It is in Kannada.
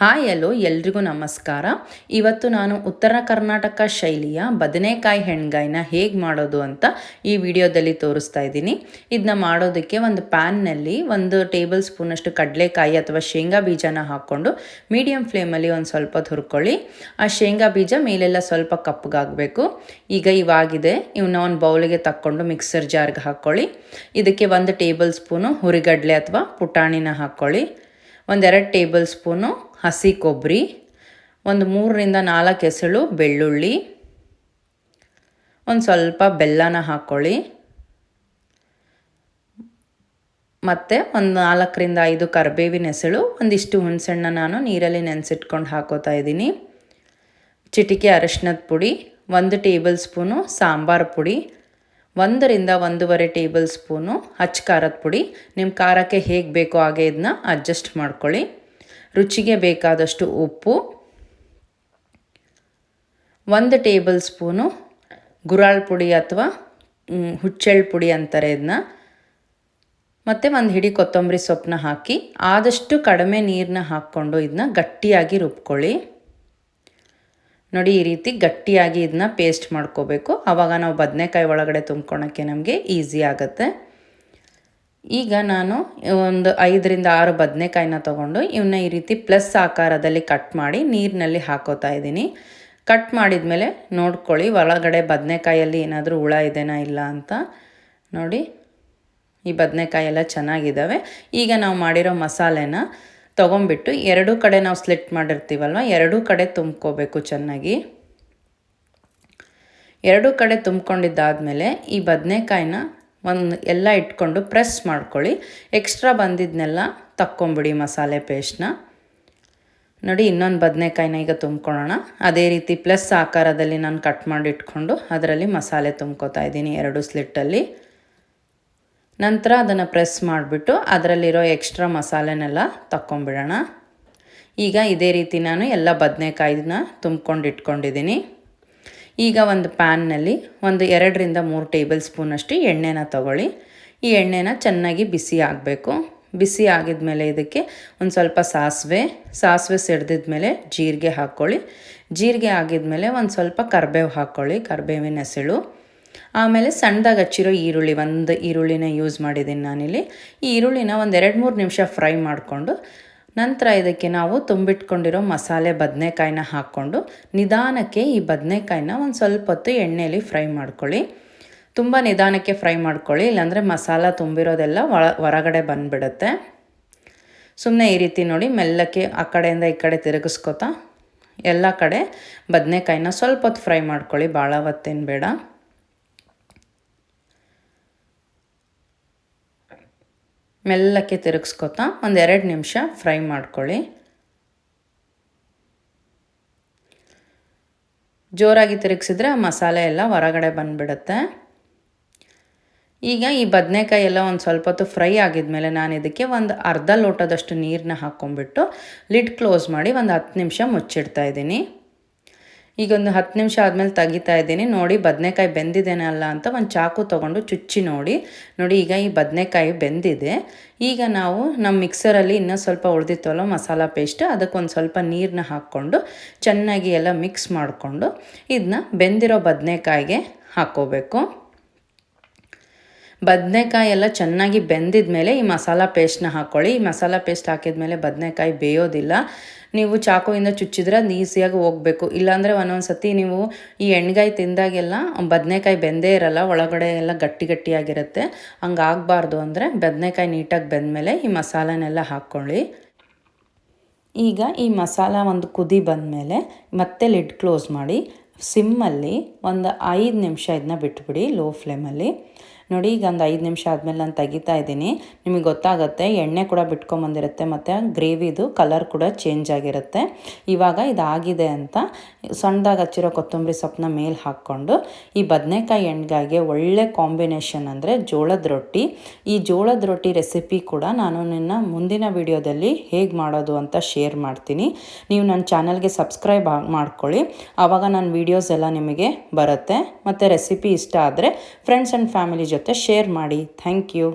ಹಾಯ್ ಎಲ್ಲೋ ಎಲ್ರಿಗೂ ನಮಸ್ಕಾರ. ಇವತ್ತು ನಾನು ಉತ್ತರ ಕರ್ನಾಟಕ ಶೈಲಿಯ ಬದನೆಕಾಯಿ ಹೆಣ್ಗಾಯಿನ ಹೇಗೆ ಮಾಡೋದು ಅಂತ ಈ ವಿಡಿಯೋದಲ್ಲಿ ತೋರಿಸ್ತಾ ಇದ್ದೀನಿ. ಇದನ್ನ ಮಾಡೋದಕ್ಕೆ ಒಂದು ಪ್ಯಾನ್ನಲ್ಲಿ ಒಂದು ಟೇಬಲ್ ಸ್ಪೂನಷ್ಟು ಕಡಲೆಕಾಯಿ ಅಥವಾ ಶೇಂಗಾ ಬೀಜನ ಹಾಕ್ಕೊಂಡು ಮೀಡಿಯಮ್ ಫ್ಲೇಮಲ್ಲಿ ಒಂದು ಸ್ವಲ್ಪ ಹುರ್ಕೊಳ್ಳಿ. ಆ ಶೇಂಗಾ ಬೀಜ ಮೇಲೆಲ್ಲ ಸ್ವಲ್ಪ ಕಪ್ಪಗಾಗಬೇಕು ಈಗ ಇವಾಗಿದೆ ಇವನ್ನ ಒಂದು ಬೌಲಿಗೆ ತಕ್ಕೊಂಡು ಮಿಕ್ಸರ್ ಜಾರ್ಗೆ ಹಾಕ್ಕೊಳ್ಳಿ. ಇದಕ್ಕೆ ಒಂದು ಟೇಬಲ್ ಸ್ಪೂನು ಹುರಿಗಡಲೆ ಅಥವಾ ಪುಟಾಣಿನ ಹಾಕ್ಕೊಳ್ಳಿ. ಒಂದೆರಡು ಟೇಬಲ್ ಸ್ಪೂನು ಹಸಿ ಕೊಬ್ಬರಿ, ಒಂದು ಮೂರರಿಂದ ನಾಲ್ಕು ಎಸಳು ಬೆಳ್ಳುಳ್ಳಿ, ಒಂದು ಸ್ವಲ್ಪ ಬೆಲ್ಲನ ಹಾಕ್ಕೊಳ್ಳಿ ಮತ್ತು ಒಂದು ನಾಲ್ಕರಿಂದ ಐದು ಕರಿಬೇವಿನ ಎಸಳು ಒಂದಿಷ್ಟು ಹುಣಸೆಣ್ಣ ನಾನು ನೀರಲ್ಲಿ ನೆನೆಸಿಟ್ಕೊಂಡು ಹಾಕೋತಾ ಇದ್ದೀನಿ. ಚಿಟಿಕೆ ಅರಶಿನದ ಪುಡಿ, ಒಂದು ಟೇಬಲ್ ಸ್ಪೂನು ಸಾಂಬಾರು ಪುಡಿ, ಒಂದರಿಂದ ಒಂದೂವರೆ ಟೇಬಲ್ ಸ್ಪೂನು ಹಚ್ಚ ಖಾರದ ಪುಡಿ. ನಿಮ್ಮ ಖಾರಕ್ಕೆ ಹೇಗೆ ಬೇಕೋ ಹಾಗೆ ಇದನ್ನ ಅಡ್ಜಸ್ಟ್ ಮಾಡ್ಕೊಳ್ಳಿ. ರುಚಿಗೆ ಬೇಕಾದಷ್ಟು ಉಪ್ಪು, ಒಂದು ಟೇಬಲ್ ಸ್ಪೂನು ಗುರಾಳ್ ಪುಡಿ ಅಥವಾ ಹುಚ್ಚೆಳ್ಳು ಪುಡಿ ಅಂತಾರೆ ಇದನ್ನ ಮತ್ತು ಒಂದು ಹಿಡಿ ಕೊತ್ತಂಬರಿ ಸೊಪ್ಪನ್ನ ಹಾಕಿ, ಆದಷ್ಟು ಕಡಿಮೆ ನೀರನ್ನ ಹಾಕ್ಕೊಂಡು ಇದನ್ನ ಗಟ್ಟಿಯಾಗಿ ರುಬ್ಕೊಳ್ಳಿ. ನೋಡಿ, ಈ ರೀತಿ ಗಟ್ಟಿಯಾಗಿ ಇದನ್ನ ಪೇಸ್ಟ್ ಮಾಡ್ಕೋಬೇಕು. ಆವಾಗ ನಾವು ಬದನೆಕಾಯಿ ಒಳಗಡೆ ತುಂಬ್ಕೊಳಕ್ಕೆ ನಮಗೆ ಈಸಿ ಆಗುತ್ತೆ. ಈಗ ನಾನು ಒಂದು ಐದರಿಂದ ಆರು ಬದನೆಕಾಯಿನ ತೊಗೊಂಡು ಇವನ್ನ ಈ ರೀತಿ ಪ್ಲಸ್ ಆಕಾರದಲ್ಲಿ ಕಟ್ ಮಾಡಿ ನೀರಿನಲ್ಲಿ ಹಾಕೋತಾ ಇದ್ದೀನಿ. ಕಟ್ ಮಾಡಿದ ಮೇಲೆ ನೋಡ್ಕೊಳ್ಳಿ ಒಳಗಡೆ ಬದನೆಕಾಯಲ್ಲಿ ಏನಾದರೂ ಹುಳ ಇದೆನಾ ಇಲ್ಲ ಅಂತ. ನೋಡಿ, ಈ ಬದನೆಕಾಯಿ ಎಲ್ಲ ಚೆನ್ನಾಗಿದ್ದಾವೆ ಈಗ ನಾವು ಮಾಡಿರೋ ಮಸಾಲೆನ ತೊಗೊಂಬಿಟ್ಟು ಎರಡೂ ಕಡೆ ನಾವು ಸ್ಲಿಟ್ ಮಾಡಿರ್ತೀವಲ್ವ, ಎರಡೂ ಕಡೆ ತುಂಬ್ಕೋಬೇಕು ಚೆನ್ನಾಗಿ. ಎರಡೂ ಕಡೆ ತುಂಬ್ಕೊಂಡಿದ್ದಾದಮೇಲೆ ಈ ಬದನೆಕಾಯಿನ ಒಂದು ಎಲ್ಲ ಇಟ್ಕೊಂಡು ಪ್ರೆಸ್ ಮಾಡ್ಕೊಳ್ಳಿ. ಎಕ್ಸ್ಟ್ರಾ ಬಂದಿದ್ದನ್ನೆಲ್ಲ ತಕ್ಕೊಂಬಿಡಿ ಮಸಾಲೆ ಪೇಸ್ಟ್ನ ನೋಡಿ, ಇನ್ನೊಂದು ಬದನೆಕಾಯಿನ ಈಗ ತುಂಬ್ಕೊಳ್ಳೋಣ. ಅದೇ ರೀತಿ ಪ್ಲಸ್ ಆಕಾರದಲ್ಲಿ ನಾನು ಕಟ್ ಮಾಡಿ ಇಟ್ಕೊಂಡು ಅದರಲ್ಲಿ ಮಸಾಲೆ ತುಂಬ್ಕೋತಾ ಇದ್ದೀನಿ ಎರಡು ಸ್ಲಿಟ್ಟಲ್ಲಿ ನಂತರ ಅದನ್ನು ಪ್ರೆಸ್ ಮಾಡಿಬಿಟ್ಟು ಅದರಲ್ಲಿರೋ ಎಕ್ಸ್ಟ್ರಾ ಮಸಾಲೆನೆಲ್ಲ ತಕ್ಕೊಂಬಿಡೋಣ. ಈಗ ಇದೇ ರೀತಿ ನಾನು ಎಲ್ಲ ಬದನೆಕಾಯಿನ ತುಂಬ್ಕೊಂಡು ಇಟ್ಕೊಂಡಿದ್ದೀನಿ. ಈಗ ಒಂದು ಪ್ಯಾನ್ನಲ್ಲಿ ಒಂದು ಎರಡರಿಂದ ಮೂರು ಟೇಬಲ್ ಸ್ಪೂನಷ್ಟು ಎಣ್ಣೆನ ತಗೊಳ್ಳಿ. ಈ ಎಣ್ಣೆನ ಚೆನ್ನಾಗಿ ಬಿಸಿ ಆಗಬೇಕು. ಬಿಸಿ ಆಗಿದ ಮೇಲೆ ಇದಕ್ಕೆ ಒಂದು ಸ್ವಲ್ಪ ಸಾಸಿವೆ ಸಾಸಿವೆ ಸಿಡ್ದಿದ ಮೇಲೆ ಜೀರಿಗೆ ಹಾಕ್ಕೊಳ್ಳಿ. ಜೀರಿಗೆ ಆಗಿದ್ಮೇಲೆ ಒಂದು ಸ್ವಲ್ಪ ಕರ್ಬೇವು ಹಾಕ್ಕೊಳ್ಳಿ, ಕರ್ಬೇವಿನ ಹೆಸಳು ಆಮೇಲೆ ಸಣ್ಣದಾಗಿ ಹಚ್ಚಿರೋ ಈರುಳ್ಳಿ, ಒಂದು ಈರುಳ್ಳಿನ ಯೂಸ್ ಮಾಡಿದ್ದೀನಿ ನಾನಿಲ್ಲಿ. ಈ ಈರುಳ್ಳಿನ ಒಂದು ಎರಡು ಮೂರು ನಿಮಿಷ ಫ್ರೈ ಮಾಡಿಕೊಂಡು ನಂತರ ಇದಕ್ಕೆ ನಾವು ತುಂಬಿಟ್ಕೊಂಡಿರೋ ಮಸಾಲೆ ಬದನೆಕಾಯಿನ ಹಾಕ್ಕೊಂಡು ನಿಧಾನಕ್ಕೆ ಈ ಬದನೆಕಾಯಿನ ಒಂದು ಸ್ವಲ್ಪ ಹೊತ್ತು ಎಣ್ಣೆಯಲ್ಲಿ ಫ್ರೈ ಮಾಡ್ಕೊಳ್ಳಿ. ತುಂಬ ನಿಧಾನಕ್ಕೆ ಫ್ರೈ ಮಾಡ್ಕೊಳ್ಳಿ, ಇಲ್ಲಾಂದರೆ ಮಸಾಲ ತುಂಬಿರೋದೆಲ್ಲ ಒಳ, ಹೊರಗಡೆ ಬಂದುಬಿಡುತ್ತೆ. ಸುಮ್ಮನೆ ಈ ರೀತಿ ನೋಡಿ ಮೆಲ್ಲಕ್ಕೆ ಆ ಕಡೆಯಿಂದ ಈ ಕಡೆ ತಿರುಗಿಸ್ಕೊತಾ ಎಲ್ಲ ಕಡೆ ಬದನೆಕಾಯಿನ ಸ್ವಲ್ಪ ಹೊತ್ತು ಫ್ರೈ ಮಾಡ್ಕೊಳ್ಳಿ ಭಾಳ ಹೊತ್ತೇನು ಬೇಡ. ಮೆಲ್ಲಕ್ಕೆ ತಿರುಗಿಸ್ಕೊತಾ ಒಂದು ಎರಡು ನಿಮಿಷ ಫ್ರೈ ಮಾಡ್ಕೊಳ್ಳಿ. ಜೋರಾಗಿ ತಿರುಗಿಸಿದ್ರೆ ಆ ಮಸಾಲೆ ಎಲ್ಲ ಹೊರಗಡೆ ಬಂದುಬಿಡುತ್ತೆ. ಈಗ ಈ ಬದನೆಕಾಯಿ ಎಲ್ಲ ಒಂದು ಸ್ವಲ್ಪ ಹೊತ್ತು ಫ್ರೈ ಆಗಿದ್ಮೇಲೆ ನಾನು ಇದಕ್ಕೆ ಒಂದು ಅರ್ಧ ಲೋಟದಷ್ಟು ನೀರನ್ನ ಹಾಕ್ಕೊಂಬಿಟ್ಟು ಲಿಡ್ ಕ್ಲೋಸ್ ಮಾಡಿ ಒಂದು ಹತ್ತು ನಿಮಿಷ ಮುಚ್ಚಿಡ್ತಾ ಇದ್ದೀನಿ. ಈಗ ಒಂದು ಹತ್ತು ನಿಮಿಷ ಆದಮೇಲೆ ತೆಗಿತಾ ಇದ್ದೀನಿ. ನೋಡಿ, ಬದನೆಕಾಯಿ ಬೆಂದಿದ್ದೇನೆ ಅಲ್ಲ ಅಂತ ಒಂದು ಚಾಕು ತೊಗೊಂಡು ಚುಚ್ಚಿ ನೋಡಿ. ನೋಡಿ, ಈಗ ಈ ಬದನೆಕಾಯಿ ಬೆಂದಿದೆ. ಈಗ ನಾವು ನಮ್ಮ ಮಿಕ್ಸರಲ್ಲಿ ಇನ್ನೂ ಸ್ವಲ್ಪ ಉಳಿದಿತ್ತಲ್ಲ ಮಸಾಲ ಪೇಸ್ಟ್ ಅದಕ್ಕೊಂದು ಸ್ವಲ್ಪ ನೀರನ್ನ ಹಾಕ್ಕೊಂಡು ಚೆನ್ನಾಗಿ ಎಲ್ಲ ಮಿಕ್ಸ್ ಮಾಡಿಕೊಂಡು ಇದನ್ನ ಬೆಂದಿರೋ ಬದನೆಕಾಯಿಗೆ ಹಾಕ್ಕೋಬೇಕು. ಬದನೆಕಾಯಿ ಎಲ್ಲ ಚೆನ್ನಾಗಿ ಬೆಂದಿದ ಮೇಲೆ ಈ ಮಸಾಲ ಪೇಸ್ಟ್ನ ಹಾಕ್ಕೊಳ್ಳಿ ಈ ಮಸಾಲ ಪೇಸ್ಟ್ ಹಾಕಿದ ಮೇಲೆ ಬದನೆಕಾಯಿ ಬೇಯೋದಿಲ್ಲ. ನೀವು ಚಾಕುವಿಂದ ಚುಚ್ಚಿದ್ರೆ ಅದು ಈಸಿಯಾಗಿ ಹೋಗಬೇಕು. ಇಲ್ಲಾಂದರೆ ಒಂದೊಂದು ಸತಿ ನೀವು ಈ ಎಣ್ಗಾಯಿ ತಿಂದಾಗೆಲ್ಲ ಬದನೆಕಾಯಿ ಬೆಂದೇ ಇರಲ್ಲ, ಒಳಗಡೆ ಎಲ್ಲ ಗಟ್ಟಿ ಗಟ್ಟಿಯಾಗಿರುತ್ತೆ. ಹಂಗೆ ಆಗಬಾರ್ದು ಅಂದರೆ ಬದನೆಕಾಯಿ ನೀಟಾಗಿ ಬೆಂದಮೇಲೆ ಈ ಮಸಾಲನೆಲ್ಲ ಹಾಕ್ಕೊಳ್ಳಿ ಈಗ ಈ ಮಸಾಲ ಒಂದು ಕುದಿ ಬಂದಮೇಲೆ ಮತ್ತೆ ಲಿಡ್ ಕ್ಲೋಸ್ ಮಾಡಿ, ಸಿಮ್ಮಲ್ಲಿ ಒಂದು ಐದು ನಿಮಿಷ ಇದನ್ನ ಬಿಟ್ಬಿಡಿ, ಲೋ ಫ್ಲೇಮಲ್ಲಿ. ನೋಡಿ, ಈಗ ಒಂದು ಐದು ನಿಮಿಷ ಆದಮೇಲೆ ನಾನು ತೆಗಿತಾ ಇದ್ದೀನಿ. ನಿಮಗೆ ಗೊತ್ತಾಗುತ್ತೆ, ಎಣ್ಣೆ ಕೂಡ ಬಿಟ್ಕೊಂಬಂದಿರುತ್ತೆ ಮತ್ತು ಗ್ರೇವಿದು ಕಲರ್ ಕೂಡ ಚೇಂಜ್ ಆಗಿರುತ್ತೆ. ಇವಾಗ ಇದಾಗಿದೆ ಅಂತ ಸಣ್ಣದಾಗಿ ಹಚ್ಚಿರೋ ಕೊತ್ತಂಬರಿ ಸೊಪ್ಪನ್ನ ಮೇಲೆ ಹಾಕ್ಕೊಂಡು, ಈ ಬದನೆಕಾಯಿ ಎಣ್ಗಾಯಿಗೆ ಒಳ್ಳೆ ಕಾಂಬಿನೇಷನ್ ಅಂದರೆ ಜೋಳದ ರೊಟ್ಟಿ. ಈ ಜೋಳದ ರೊಟ್ಟಿ ರೆಸಿಪಿ ಕೂಡ ನಾನು ನಿನ್ನ ಮುಂದಿನ ವಿಡಿಯೋದಲ್ಲಿ ಹೇಗೆ ಮಾಡೋದು ಅಂತ ಶೇರ್ ಮಾಡ್ತೀನಿ. ನೀವು ನನ್ನ ಚಾನಲ್ಗೆ ಸಬ್ಸ್ಕ್ರೈಬ್ ಮಾಡ್ಕೊಳ್ಳಿ. ಆವಾಗ ನನ್ನ ವೀಡಿಯೋಸ್ ಎಲ್ಲ ನಿಮಗೆ ಬರುತ್ತೆ. ಮತ್ತು ರೆಸಿಪಿ ಇಷ್ಟ ಆದರೆ ಫ್ರೆಂಡ್ಸ್ ಆ್ಯಂಡ್ ಫ್ಯಾಮಿಲಿ ಜೊತೆ ಶೇರ್ ಮಾಡಿ. Thank you